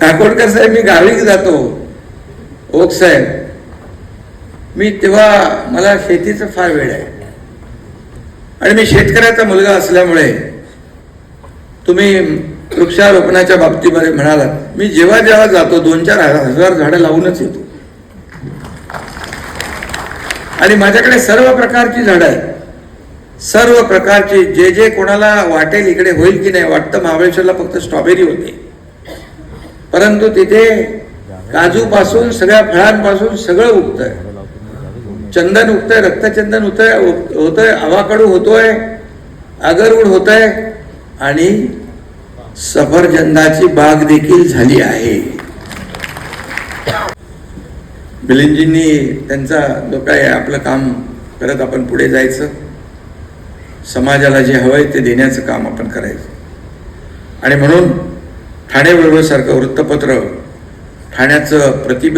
काकोडकर साहेब मी गावी जातो. ओक साहेब मी तेव्हा मला शेतीचं फार वेळ आहे. आणि मी शेतकऱ्याचा मुलगा असल्यामुळे तुम्ही वृक्षारोपणाच्या बाबतीमध्ये म्हणालात. मी जेव्हा जेव्हा जातो दोन चार हजार झाडं लावूनच येतो. आणि माझ्याकडे सर्व प्रकारची झाडं आहेत. सर्व प्रकारची जे जे कोणाला वाटेल इकडे होईल की नाही वाटतं महाबळेश्वरला फक्त स्ट्रॉबेरी होते. परंतु तिथे काजूपासून सगळ्या फळांपासून सगळं उगतंय. चंदन उगतंय रक्तचंदन होतंय होतंय आवाकडू होतोय अगरवूड होतंय आणि सफरचंदाची बाग देखील झाली आहे. मिलिंदजींनी त्यांचा जो काय आपलं काम करत आपण पुढे जायचं. समाजाला जे हवंय ते देण्याचं काम आपण करायचं. आणि म्हणून ठाणे वेळवेळसारखं वृत्तपत्र ठाण्याचं प्रतिबिंब